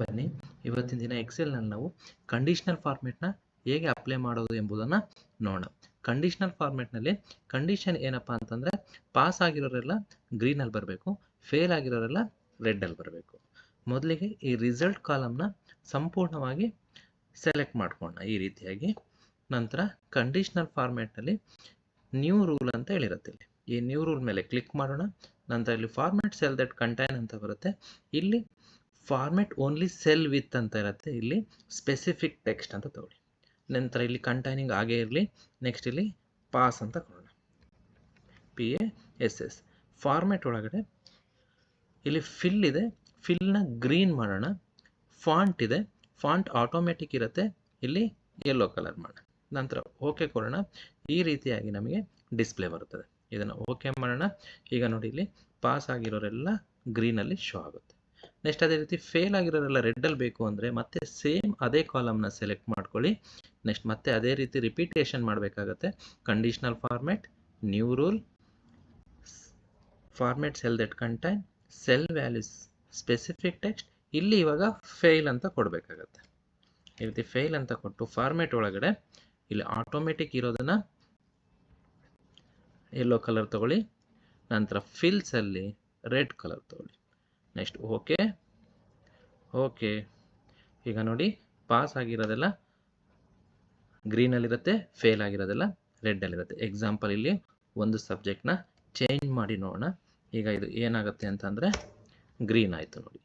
ಬನ್ನಿ. ಇವತ್ತಿನ ದಿನ ಎಕ್ಸೆಲ್ನಲ್ಲಿ ನಾವು ಕಂಡೀಷನಲ್ ಫಾರ್ಮೆಟ್ನ ಹೇಗೆ ಅಪ್ಲೈ ಮಾಡೋದು ಎಂಬುದನ್ನು ನೋಡೋಣ. ಕಂಡೀಷನಲ್ ಫಾರ್ಮೆಟ್ನಲ್ಲಿ ಕಂಡೀಷನ್ ಏನಪ್ಪ ಅಂತಂದರೆ ಪಾಸ್ ಆಗಿರೋರೆಲ್ಲ ಗ್ರೀನಲ್ಲಿ ಬರಬೇಕು ಫೇಲ್ ಆಗಿರೋರೆಲ್ಲ ರೆಡ್ಡಲ್ಲಿ ಬರಬೇಕು. ಮೊದಲಿಗೆ ಈ ರಿಸಲ್ಟ್ ಕಾಲಮ್ನ ಸಂಪೂರ್ಣವಾಗಿ ಸೆಲೆಕ್ಟ್ ಮಾಡ್ಕೊಳ್ಳೋಣ. ಈ ರೀತಿಯಾಗಿ ನಂತರ ಕಂಡೀಷನಲ್ ಫಾರ್ಮೆಟ್ನಲ್ಲಿ ನ್ಯೂ ರೂಲ್ ಅಂತ ಹೇಳಿರುತ್ತೆ ಇಲ್ಲಿ. ಈ ನ್ಯೂ ರೂಲ್ ಮೇಲೆ ಕ್ಲಿಕ್ ಮಾಡೋಣ. ನಂತರ ಇಲ್ಲಿ ಫಾರ್ಮೆಟ್ ಸೆಲ್ ದಟ್ ಕಂಟೈನ್ ಅಂತ ಬರುತ್ತೆ. ಇಲ್ಲಿ ಫಾರ್ಮೆಟ್ ಓನ್ಲಿ ಸೆಲ್ ವಿತ್ ಅಂತ ಇರುತ್ತೆ. ಇಲ್ಲಿ ಸ್ಪೆಸಿಫಿಕ್ ಟೆಕ್ಸ್ಟ್ ಅಂತ ತಗೊಳ್ಳಿ. ನಂತರ ಇಲ್ಲಿ ಕಂಟೈನಿಂಗ್ ಆಗೇ ಇರಲಿ. ನೆಕ್ಸ್ಟ್ ಇಲ್ಲಿ ಪಾಸ್ ಅಂತ ಕೊಡೋಣ. P A S S format ಒಳಗಡೆ ಇಲ್ಲಿ ಫಿಲ್ ಇದೆ. ಫಿಲ್ನ ಗ್ರೀನ್ ಮಾಡೋಣ. ಫಾಂಟ್ ಇದೆ. ಫಾಂಟ್ ಆಟೋಮೆಟಿಕ್ ಇರುತ್ತೆ. ಇಲ್ಲಿ ಯೆಲ್ಲೋ ಕಲರ್ ಮಾಡೋಣ. ನಂತರ ಓಕೆ ಕೊಡೋಣ. ಈ ರೀತಿಯಾಗಿ ನಮಗೆ ಡಿಸ್ಪ್ಲೇ ಬರುತ್ತದೆ. ಇದನ್ನು ಓಕೆ ಮಾಡೋಣ. ಈಗ ನೋಡಿ ಇಲ್ಲಿ ಪಾಸ್ ಆಗಿರೋರೆಲ್ಲ ಗ್ರೀನಲ್ಲಿ ಶೋ ಆಗುತ್ತೆ. ನೆಕ್ಸ್ಟ್ ಅದೇ ರೀತಿ ಫೇಲ್ ಆಗಿರೋರೆಲ್ಲ ರೆಡ್ಡಲ್ಲಿ ಬೇಕು ಅಂದರೆ ಮತ್ತೆ ಸೇಮ್ ಅದೇ ಕಾಲಮ್ನ ಸೆಲೆಕ್ಟ್ ಮಾಡ್ಕೊಳ್ಳಿ. ನೆಕ್ಸ್ಟ್ ಮತ್ತೆ ಅದೇ ರೀತಿ ರಿಪೀಟೇಷನ್ ಮಾಡಬೇಕಾಗತ್ತೆ. Conditional format new rule format cell that contain cell values specific text ಇಲ್ಲಿ ಇವಾಗ ಫೇಲ್ ಅಂತ ಕೊಡಬೇಕಾಗತ್ತೆ. ಈ ರೀತಿ ಫೇಲ್ ಅಂತ ಕೊಟ್ಟು ಫಾರ್ಮೆಟ್ ಒಳಗಡೆ ಇಲ್ಲಿ ಆಟೋಮೆಟಿಕ್ ಇರೋದನ್ನು ಯೆಲ್ಲೋ ಕಲರ್ ತಗೊಳ್ಳಿ. ನಂತರ ಫಿಲ್ಸಲ್ಲಿ ರೆಡ್ ಕಲರ್ ತಗೊಳ್ಳಿ. ನೆಕ್ಸ್ಟ್ ಓಕೆ ಓಕೆ ಈಗ ನೋಡಿ ಪಾಸ್ ಆಗಿರೋದೆಲ್ಲ ಗ್ರೀನಲ್ಲಿರುತ್ತೆ ಫೇಲ್ ಆಗಿರೋದೆಲ್ಲ ರೆಡ್ಡಲ್ಲಿರುತ್ತೆ ಎಕ್ಸಾಂಪಲ್ ಇಲ್ಲಿ ಒಂದು ಸಬ್ಜೆಕ್ಟ್ನ ಚೇಂಜ್ ಮಾಡಿ ನೋಡೋಣ. ಈಗ ಇದು ಏನಾಗುತ್ತೆ ಅಂತಂದರೆ ಗ್ರೀನ್ ಆಯಿತು ನೋಡಿ.